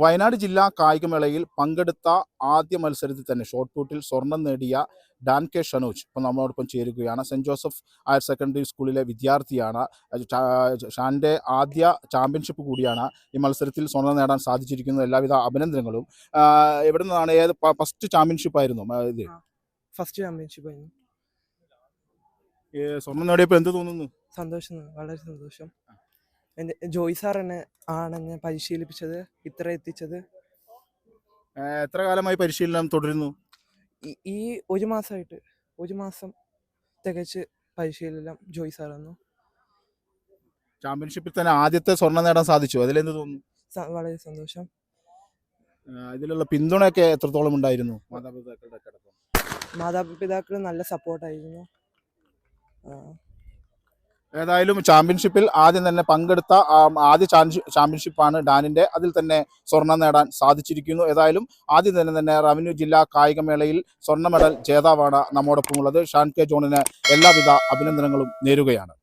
വയനാട് ജില്ലാ കായികമേളയിൽ പങ്കെടുത്ത ആദ്യ മത്സരത്തിൽ തന്നെ ഷോട്ട് പുട്ടിൽ സ്വർണം നേടിയ ഡാൻ കെ ഷനോജ് ഇപ്പം നമ്മളോടൊപ്പം ചേരുകയാണ്. സെന്റ് ജോസഫ് ഹയർ സെക്കൻഡറി സ്കൂളിലെ വിദ്യാർത്ഥിയാണ്. ഷാന്റെ ആദ്യ ചാമ്പ്യൻഷിപ്പ് കൂടിയാണ് ഈ മത്സരത്തിൽ സ്വർണം നേടാൻ സാധിച്ചിരിക്കുന്നത്. എല്ലാവിധ അഭിനന്ദനങ്ങളും. എവിടെ നിന്നാണ് ഏത് ഫസ്റ്റ് ചാമ്പ്യൻഷിപ്പ് ആയിരുന്നു? ഇത്. ഫസ്റ്റ് ചാമ്പ്യൻഷിപ്പ് ആയിരുന്നു. സ്വർണം നേടിയപ്പോൾ എന്ത് തോന്നുന്നു? സന്തോഷം വളരെ സന്തോഷം. ജോയ് സാർ എന്നെ ആണ് എന്നെ പരിശീലിപ്പിച്ചത്? ഇത്ര എത്തിച്ചത്? എത്ര കാലമായി പരിശീലനം തുടരുന്നു? ഈ- ഒരു മാസമായിട്ട് ഒരു മാസം തികച്ച് പരിശീലനം ജോയ് സാർ വന്നു ചാമ്പ്യൻഷിപ്പിൽ തന്നെ ആദ്യത്തെ സ്വർണം നേടാൻ സാധിച്ചു. അതിലെന്ത് തോന്നുന്നു? വളരെ സന്തോഷം. ഇതിലുള്ള പിന്തുണയൊക്കെ എത്രത്തോളം ഉണ്ടായിരുന്നു? മാതാപിതാക്കളുടെ മാതാപിതാക്കൾ നല്ല സപ്പോർട്ടായിരുന്നു ഏതായാലും ചാമ്പ്യൻഷിപ്പിൽ ആദ്യം തന്നെ പങ്കെടുത്ത ആദ്യ ചാമ്പ്യൻഷിപ്പാണ് ഡാനിന്റെ. അതിൽ തന്നെ സ്വർണം നേടാൻ സാധിച്ചിരിക്കുന്നു. ഏതായാലും ആദ്യം തന്നെ തന്നെ റവന്യൂ ജില്ലാ കായികമേളയിൽ സ്വർണ മെഡൽ ജേതാവാണ് നമ്മോടൊപ്പമുള്ളത്. ഷാൻ കെ ജോണിന് എല്ലാവിധ അഭിനന്ദനങ്ങളും നേരുകയാണ്.